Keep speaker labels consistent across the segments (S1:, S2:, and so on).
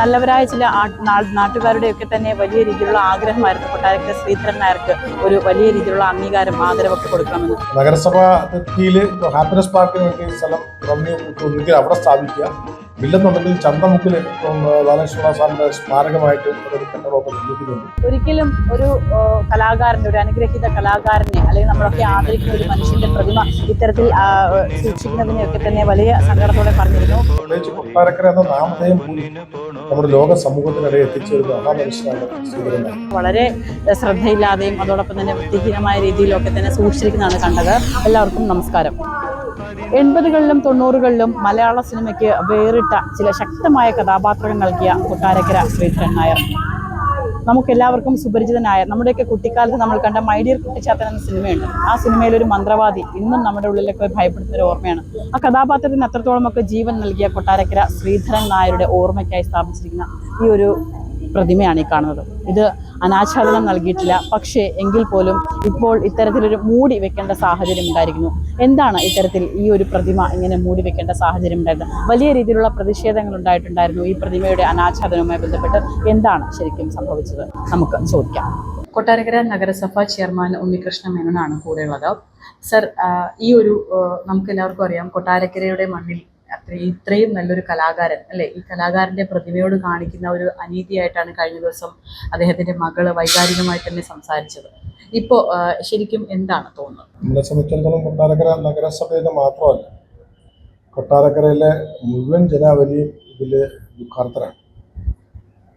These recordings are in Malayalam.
S1: നല്ലവരായ ചില നാട്ടുകാരുടെയൊക്കെ തന്നെ വലിയ രീതിയിലുള്ള ആഗ്രഹമായിരുന്നു കൊട്ടാരക്കര ശ്രീധരൻ നായർക്ക് ഒരു വലിയ രീതിയിലുള്ള അംഗീകാരം ആദരവൊക്കെ കൊടുക്കണമെന്ന്.
S2: നഗരസഭ ഹാപ്പിനെസ് പാർക്കിന് വേണ്ടി സ്ഥലം അവിടെ സ്ഥാപിക്കുക. ഇല്ലെന്നുണ്ടെങ്കിൽ ചന്തമുക്കിൽ ബാലകൃഷ്ണ സാറിന്റെ സ്മാരകമായിട്ട് കെട്ടിടമൊക്കെ നിർമ്മിക്കുന്നുണ്ട്.
S1: ഒരിക്കലും ഒരു കലാകാരന്റെ ഒരു അനുഗ്രഹീത കലാകാരനെ അല്ലെങ്കിൽ നമ്മളൊക്കെ ആദരിക്കുന്ന ഒരു മനുഷ്യന്റെ പ്രതിമ ഇത്തരത്തിൽ സൂക്ഷിക്കുന്നതിനെയൊക്കെ തന്നെ വലിയ സങ്കടത്തോടെ പറഞ്ഞിരുന്നു.
S2: പ്രത്യേകിച്ച് കൊട്ടാരക്കര എന്ന നാമധേയം കൂടി നമ്മുടെ ലോക സമൂഹത്തിനിടയിൽ എത്തിച്ച ഒരു മഹാമനുഷ്യനാണ്
S1: വളരെ ശ്രദ്ധയില്ലാതെയും അതോടൊപ്പം തന്നെ വൃത്തിഹീനമായ രീതിയിലൊക്കെ തന്നെ സൂക്ഷിച്ചിരിക്കുന്നതാണ് കണ്ടത്. എല്ലാവർക്കും നമസ്കാരം. എൺപതുകളിലും തൊണ്ണൂറുകളിലും മലയാള സിനിമയ്ക്ക് വേറിട്ട ചില ശക്തമായ കഥാപാത്രങ്ങൾ നൽകിയ കൊട്ടാരക്കര ശ്രീധരൻ നായർ. നമുക്കെല്ലാവർക്കും സുപരിചിതനായ നമ്മുടെയൊക്കെ കുട്ടിക്കാലത്ത് നമ്മൾ കണ്ട മൈഡിയർ കുട്ടിച്ചാത്തൻ എന്ന സിനിമയുണ്ട്. ആ സിനിമയിൽ ഒരു മന്ത്രവാദി ഇന്നും നമ്മുടെ ഉള്ളിലൊക്കെ ഭയപ്പെടുത്തുന്ന ഒരു ഓർമ്മയാണ്. ആ കഥാപാത്രത്തിന് അത്രത്തോളം ഒക്കെ ജീവൻ നൽകിയ കൊട്ടാരക്കര ശ്രീധരൻ നായരുടെ ഓർമ്മയ്ക്കായി സ്ഥാപിച്ചിരിക്കുന്ന ഈ ഒരു പ്രതിമയാണ് ഈ കാണുന്നത്. ഇത് അനാച്ഛാദനം നൽകിയിട്ടില്ല. പക്ഷേ എങ്കിൽ പോലും ഇപ്പോൾ ഇത്തരത്തിലൊരു മൂടി വെക്കേണ്ട സാഹചര്യം ഉണ്ടായിരിക്കുന്നു. എന്താണ് ഇത്തരത്തിൽ ഈ ഒരു പ്രതിമ ഇങ്ങനെ മൂടി വെക്കേണ്ട സാഹചര്യം ഉണ്ടായിരുന്നത്? വലിയ രീതിയിലുള്ള പ്രതിഷേധങ്ങൾ ഉണ്ടായിട്ടുണ്ടായിരുന്നു ഈ പ്രതിമയുടെ അനാച്ഛാദനവുമായി ബന്ധപ്പെട്ട്. എന്താണ് ശരിക്കും സംഭവിച്ചത്? നമുക്ക് ചോദിക്കാം. കൊട്ടാരക്കര നഗരസഭ ചെയർമാൻ ഉണ്ണികൃഷ്ണ മേനോനാണ് കൂടെയുള്ളത്. സർ ഈ ഒരു നമുക്ക് എല്ലാവർക്കും അറിയാം കൊട്ടാരക്കരയുടെ മണ്ണിൽ അത്ര ഇത്രയും നല്ലൊരു കലാകാരൻ അല്ലെ? ഈ കലാകാരന്റെ പ്രതിമയോട് കാണിക്കുന്ന ഒരു അനീതിയായിട്ടാണ് കഴിഞ്ഞ ദിവസം അദ്ദേഹത്തിന്റെ മകൾ വൈകാരികമായി തന്നെ സംസാരിച്ചത്. ഇപ്പോ ശരിക്കും എന്താണ് തോന്നുന്നത്?
S2: നമ്മളെ സംബന്ധിച്ചിടത്തോളം കൊട്ടാരക്കര നഗരസഭയിൽ മാത്രമല്ല കൊട്ടാരക്കരയിലെ മുഴുവൻ ജനാവലിയും ഇതിൽ ദുഃഖാർത്ഥരാണ്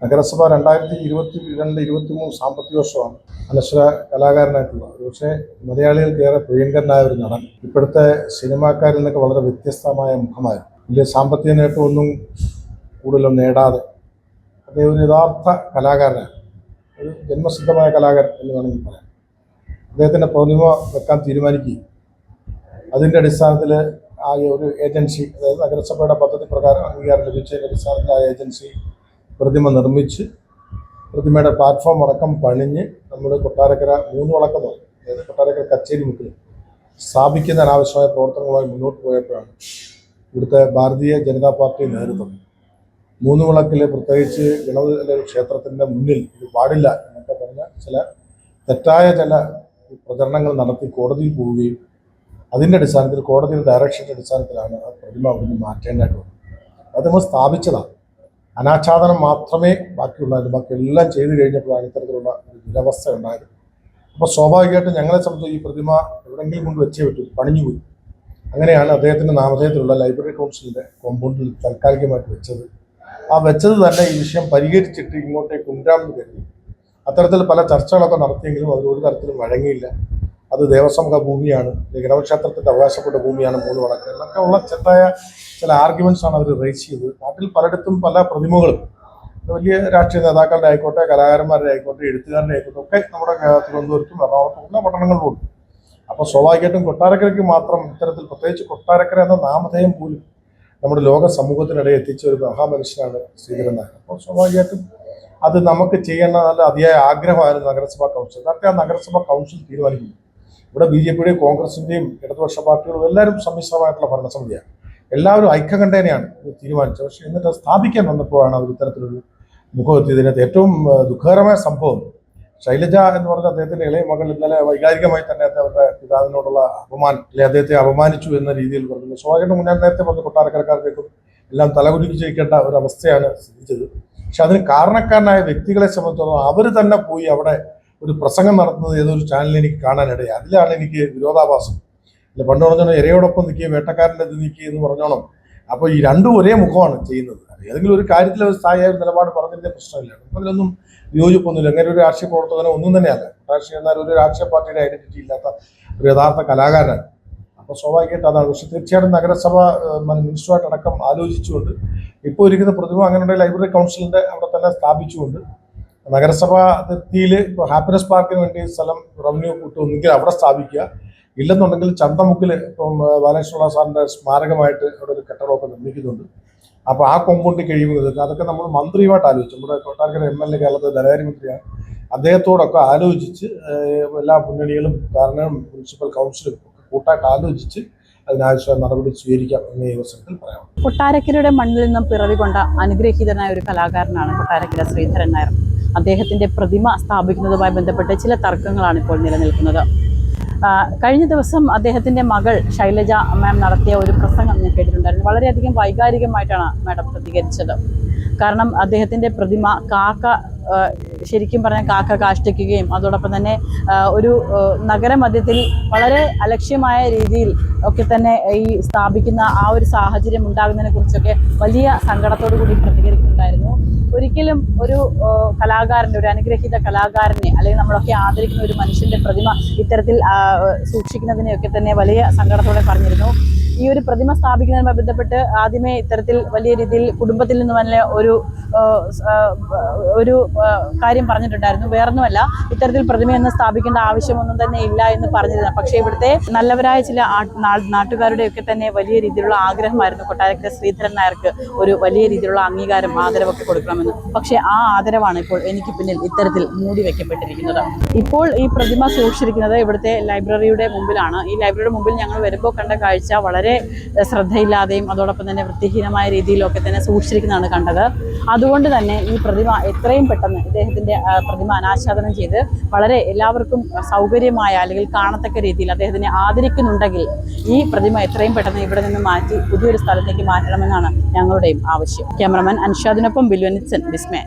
S2: നഗരസഭ രണ്ടായിരത്തി ഇരുപത്തി രണ്ട് ഇരുപത്തി മൂന്ന് സാമ്പത്തിക വർഷമാണ് അനശ്വര കലാകാരനായിട്ടുള്ളത്. പക്ഷേ മലയാളികൾക്ക് ഏറെ പ്രിയങ്കരനായ ഒരു നടൻ. ഇപ്പോഴത്തെ സിനിമാക്കാരിൽ നിന്നൊക്കെ വളരെ വ്യത്യസ്തമായ മുഖമായിരുന്നു വലിയ സാമ്പത്തിക നേട്ടമൊന്നും കൂടുതലും നേടാതെ അദ്ദേഹം ഒരു യഥാർത്ഥ കലാകാരനാണ്. ഒരു ജന്മസിദ്ധമായ കലാകാരൻ എന്ന് വേണമെങ്കിൽ പറയാം. അദ്ദേഹത്തിന്റെ പ്രതിമ വെക്കാൻ തീരുമാനിക്കുകയും അതിന്റെ അടിസ്ഥാനത്തിൽ ആ ഒരു ഏജൻസി അതായത് നഗരസഭയുടെ പദ്ധതി പ്രകാരം അംഗീകാരം ലഭിച്ചതിന്റെ അടിസ്ഥാനത്തിൽ ആ ഏജൻസി പ്രതിമ നിർമ്മിച്ച് പ്രതിമയുടെ പ്ലാറ്റ്ഫോം അടക്കം പണിഞ്ഞ് നമ്മുടെ കൊട്ടാരക്കര മൂന്ന് വളക്കം അതായത് കൊട്ടാരക്കര കച്ചേരി മുക്കിൽ സ്ഥാപിക്കുന്ന ആവശ്യമായ പ്രവർത്തനങ്ങളുമായി മുന്നോട്ട് പോയപ്പോഴാണ് ഇവിടുത്തെ ഭാരതീയ ജനതാ പാർട്ടി നേതൃത്വം മൂന്ന് വിളക്കിൽ പ്രത്യേകിച്ച് ഗണപതി ക്ഷേത്രത്തിന്റെ മുന്നിൽ ഇത് പാടില്ല എന്നൊക്കെ പറഞ്ഞ ചില തെറ്റായ ചില പ്രചരണങ്ങൾ നടത്തി കോടതിയിൽ പോവുകയും അതിന്റെ അടിസ്ഥാനത്തിൽ കോടതിയുടെ ഡയറക്ഷന്റെ അടിസ്ഥാനത്തിലാണ് ആ പ്രതിമ അവിടുന്ന് മാറ്റേണ്ടതായിട്ട് അത് നമ്മൾ സ്ഥാപിച്ചതാണ്. അനാച്ഛാദനം മാത്രമേ ബാക്കിയുള്ളായിരുന്നു. ബാക്കി എല്ലാം ചെയ്തു കഴിഞ്ഞപ്പോഴാണ് ഇത്തരത്തിലുള്ള ഒരു ദുരവസ്ഥ ഉണ്ടായത്. അപ്പോൾ സ്വാഭാവികമായിട്ടും ഞങ്ങളെ സംബന്ധിച്ച് ഈ പ്രതിമ എവിടെയെങ്കിലും കൊണ്ട് വെച്ചേ പറ്റൂ പണിഞ്ഞുപോയി. അങ്ങനെയാണ് അദ്ദേഹത്തിന്റെ നാമധേയത്തിലുള്ള ലൈബ്രറി കൗൺസിലിന്റെ കോമ്പൗണ്ടിൽ താൽക്കാലികമായിട്ട് വെച്ചത്. ആ വെച്ചത് തന്നെ ഈ വിഷയം പരിഹരിച്ചിട്ട് ഇങ്ങോട്ടേക്ക് ഉണ്ടാമെന്ന് കരുതി. അത്തരത്തിൽ പല ചർച്ചകളൊക്കെ നടത്തിയെങ്കിലും അവർ ഒരു തരത്തിലും വഴങ്ങിയില്ല. അത് ദേവസ്വം ഭൂമിയാണ് ഗ്രഹക്ഷേത്രത്തിന്റെ അവകാശപ്പെട്ട ഭൂമിയാണ് മൂന്ന് വടക്ക് എന്നൊക്കെ ഉള്ള ചെറുതായ ചില ആർഗ്യുമെന്റ്സ് ആണ് അവർ റേസ് ചെയ്തത്. നാട്ടിൽ പലയിടത്തും പല പ്രതിമകളും വലിയ രാഷ്ട്രീയ നേതാക്കളുടെ ആയിക്കോട്ടെ കലാകാരന്മാരുടെ ആയിക്കോട്ടെ എഴുത്തുകാരുടെ ആയിക്കോട്ടെ ഒക്കെ നമ്മുടെ തിരുവനന്തപുരത്തും എറണാകുളത്തും എല്ലാ പട്ടണങ്ങളിലും ഉണ്ട് അപ്പോൾ സ്വാഭാവികമായിട്ടും കൊട്ടാരക്കരയ്ക്ക് മാത്രം ഇത്തരത്തിൽ പ്രത്യേകിച്ച് കൊട്ടാരക്കര എന്ന നാമധേയം പോലും നമ്മുടെ ലോക സമൂഹത്തിനിടയിൽ എത്തിച്ച ഒരു മഹാമനുഷ്യനാണ് ശ്രീധരൻ നായർ. അപ്പോൾ സ്വാഭാവികമായിട്ടും അത് നമുക്ക് ചെയ്യേണ്ട നല്ല അതിയായ ആഗ്രഹമായിരുന്നു നഗരസഭാ കൗൺസിൽ. നേരത്തെ ആ നഗരസഭാ കൗൺസിൽ തീരുമാനിക്കുന്നു. ഇവിടെ ബി ജെ പിയുടെയും കോൺഗ്രസിന്റെയും ഇടതുപക്ഷ പാർട്ടികളും എല്ലാവരും സമ്മിശ്രമായിട്ടുള്ള ഭരണസമിതിയാണ്. എല്ലാവരും ഐക്യകണ്ഠേനയാണ് തീരുമാനിച്ചത്. പക്ഷെ എന്നിട്ട് സ്ഥാപിക്കാൻ വന്നപ്പോഴാണ് അവർ ഇത്തരത്തിലൊരു മുഖമെത്തിയതിനകത്ത് ഏറ്റവും ദുഃഖകരമായ സംഭവം ശൈലജ എന്ന് പറഞ്ഞ അദ്ദേഹത്തിന്റെ ഇളയ മകൾ ഇന്നലെ വൈകാരികമായി തന്നെ അവരുടെ പിതാവിനോടുള്ള അപമാനം അല്ലെ അദ്ദേഹത്തെ അപമാനിച്ചു എന്ന രീതിയിൽ പറഞ്ഞു സ്വാഭാവികമായിട്ടും ഞാൻ നേരത്തെ പറഞ്ഞ കൊട്ടാരക്കരക്കാർക്കും എല്ലാം തലകുലുക്കി ചെയ്യിക്കേണ്ട ഒരു അവസ്ഥയാണ് സ്ഥിതിച്ചത് പക്ഷെ അതിന് കാരണക്കാരനായ വ്യക്തികളെ സംബന്ധിച്ചിടത്തോളം അവർ തന്നെ പോയി അവിടെ ഒരു പ്രസംഗം നടത്തുന്നത് ഏതൊരു ചാനലിൽ എനിക്ക് കാണാനിടയായി. അതിലാണ് എനിക്ക് വിരോധാഭാസം. അല്ല പണ്ട് പറഞ്ഞോണം ഇരയോടൊപ്പം നിൽക്കുക വേട്ടക്കാരന്റെ ഇത് നിൽക്കുക എന്ന് പറഞ്ഞോണം അപ്പോൾ ഈ രണ്ടും ഒരേ മുഖമാണ് ചെയ്യുന്നത്. ഏതെങ്കിലും ഒരു കാര്യത്തിൽ ഒരു സ്ഥായിയായ നിലപാട് പറഞ്ഞതിന്റെ പ്രശ്നമില്ല. അതിലൊന്നും യോജിപ്പൊന്നുമില്ല. അങ്ങനെ ഒരു രാഷ്ട്രീയ പ്രവർത്തകനോ ഒന്നും തന്നെയല്ല രാഷ്ട്രീയ എന്നാൽ ഒരു രാഷ്ട്രീയ പാർട്ടിയുടെ ഐഡന്റിറ്റി ഇല്ലാത്ത ഒരു യഥാർത്ഥ കലാകാരനാണ് അപ്പോൾ സ്വാഭാവികമായിട്ട് അതാണ്. പക്ഷെ തീർച്ചയായിട്ടും നഗരസഭ മിനിസ്റ്ററുമായിട്ട് അടക്കം ആലോചിച്ചുകൊണ്ട് ഇപ്പോൾ ഇരിക്കുന്ന പ്രതിമ അങ്ങനെയുള്ള ലൈബ്രറി കൗൺസിലിന്റെ അവിടെ തന്നെ സ്ഥാപിച്ചുകൊണ്ട് നഗരസഭ അതിർത്തിയിൽ ഇപ്പോൾ ഹാപ്പിനെസ് പാർക്കിന് വേണ്ടി സ്ഥലം റവന്യൂ ഒന്നുകിൽ അവിടെ സ്ഥാപിക്കുക. ഇല്ലെന്നുണ്ടെങ്കിൽ ചന്തമുക്കിൽ ഇപ്പം ബാലകൃഷ്ണ സാറിന്റെ സ്മാരകമായിട്ട് അവിടെ ഒരു കെട്ടിടമൊക്കെ നിർമ്മിക്കുന്നുണ്ട്. അപ്പോൾ ആ കൊമ്പൗണ്ടിൽ കഴിയുമ്പോൾ അതൊക്കെ നമ്മൾ മന്ത്രിയുമായിട്ട് ആലോചിച്ചു. നമ്മുടെ കൊട്ടാരക്കര എം എൽ എ കേരളത്തിലെ ധനകാര്യ മന്ത്രിയാണ്. അദ്ദേഹത്തോടൊക്കെ ആലോചിച്ച് എല്ലാ മുന്നണികളും കാരണം മുനിസിപ്പൽ കൗൺസിലും ഒക്കെ കൂട്ടായിട്ട് ആലോചിച്ച് അതിനാവശ്യമായ നടപടി സ്വീകരിക്കാം എന്ന ഈ അവസരത്തിൽ പറയാം.
S1: കൊട്ടാരക്കരയുടെ മണ്ണിൽ നിന്നും പിറവി കൊണ്ട അനുഗ്രഹീതനായ ഒരു കലാകാരനാണ് കൊട്ടാരക്കര ശ്രീധരൻ നായർ. അദ്ദേഹത്തിന്റെ പ്രതിമ സ്ഥാപിക്കുന്നതുമായി ബന്ധപ്പെട്ട് ചില തർക്കങ്ങളാണ് ഇപ്പോൾ നിലനിൽക്കുന്നത്. കഴിഞ്ഞ ദിവസം അദ്ദേഹത്തിന്റെ മകൾ ശൈലജ മാം നടത്തിയ ഒരു പ്രസംഗം ഞാൻ കേട്ടിട്ടുണ്ടായിരുന്നു. വളരെയധികം വൈകാരികമായിട്ടാണ് മാഡം പ്രതികരിച്ചത്. കാരണം അദ്ദേഹത്തിന്റെ പ്രതിമ കാക്ക ശരിക്കും പറഞ്ഞാൽ കാക്ക കാഷ്ടിക്കുകയും അതോടൊപ്പം തന്നെ ഒരു നഗരമധ്യത്തിൽ വളരെ അലക്ഷ്യമായ രീതിയിൽ ഒക്കെ തന്നെ ഈ സ്ഥാപിക്കുന്ന ആ ഒരു സാഹചര്യം ഉണ്ടാകുന്നതിനെ കുറിച്ചൊക്കെ വലിയ സങ്കടത്തോടു കൂടി പ്രതികരിക്കുന്നുണ്ടായിരുന്നു. ഒരിക്കലും ഒരു കലാകാരന്റെ ഒരു അനുഗ്രഹീത കലാകാരനെ അല്ലെങ്കിൽ നമ്മളൊക്കെ ആദരിക്കുന്ന ഒരു മനുഷ്യന്റെ പ്രതിമ ഇത്തരത്തിൽ സൂക്ഷിക്കുന്നതിനെയൊക്കെ തന്നെ വലിയ സങ്കടത്തോടെ പറഞ്ഞിരുന്നു. ഈ ഒരു പ്രതിമ സ്ഥാപിക്കുന്നതുമായി ബന്ധപ്പെട്ട് ആദ്യമേ ഇത്തരത്തിൽ വലിയ രീതിയിൽ കുടുംബത്തിൽ നിന്ന് തന്നെ ഒരു ഒരു കാര്യം പറഞ്ഞിട്ടുണ്ടായിരുന്നു. വേറൊന്നുമല്ല ഇത്തരത്തിൽ പ്രതിമയൊന്നും സ്ഥാപിക്കേണ്ട ആവശ്യമൊന്നും തന്നെ ഇല്ല എന്ന് പറഞ്ഞിരുന്നു. പക്ഷേ ഇവിടുത്തെ നല്ലവരായ ചില നാട്ടുകാരുടെയൊക്കെ തന്നെ വലിയ രീതിയിലുള്ള ആഗ്രഹമായിരുന്നു കൊട്ടാരക്കര ശ്രീധരൻ നായർക്ക് ഒരു വലിയ രീതിയിലുള്ള അംഗീകാരം ആദരവൊക്കെ കൊടുക്കണമെന്ന്. പക്ഷേ ആ ആദരവാണ് ഇപ്പോൾ എനിക്ക് പിന്നിൽ ഇത്തരത്തിൽ മൂടി വെക്കപ്പെട്ടിരിക്കുന്നത്. ഇപ്പോൾ ഈ പ്രതിമ സൂക്ഷിച്ചിരിക്കുന്നത് ഇവിടുത്തെ ലൈബ്രറിയുടെ മുമ്പിലാണ്. ഈ ലൈബ്രറിയുടെ മുമ്പിൽ ഞങ്ങൾ വരുമ്പോൾ കണ്ട കാഴ്ച വളരെ ഏഹ്, ശ്രദ്ധയില്ലാതെയും അതോടൊപ്പം തന്നെ വൃത്തിഹീനമായ രീതിയിലൊക്കെ തന്നെ സൂക്ഷിച്ചിരിക്കുന്നതാണ് കണ്ടത്. അതുകൊണ്ട് തന്നെ ഈ പ്രതിമ എത്രയും പെട്ടെന്ന് ഇദ്ദേഹത്തിന്റെ പ്രതിമ അനാച്ഛാദനം ചെയ്ത് വളരെ എല്ലാവർക്കും സൗകര്യമായ അല്ലെങ്കിൽ കാണത്തക്ക രീതിയിൽ അദ്ദേഹത്തിനെ ആദരിക്കുന്നുണ്ടെങ്കിൽ ഈ പ്രതിമ എത്രയും പെട്ടെന്ന് ഇവിടെ നിന്ന് മാറ്റി പുതിയൊരു സ്ഥലത്തേക്ക് മാറ്റണമെന്നാണ് ഞങ്ങളുടെയും ആവശ്യം. ക്യാമറമാൻ അൻഷാദിനൊപ്പം ബിൽവനിച്ചൻ വിസ്മയ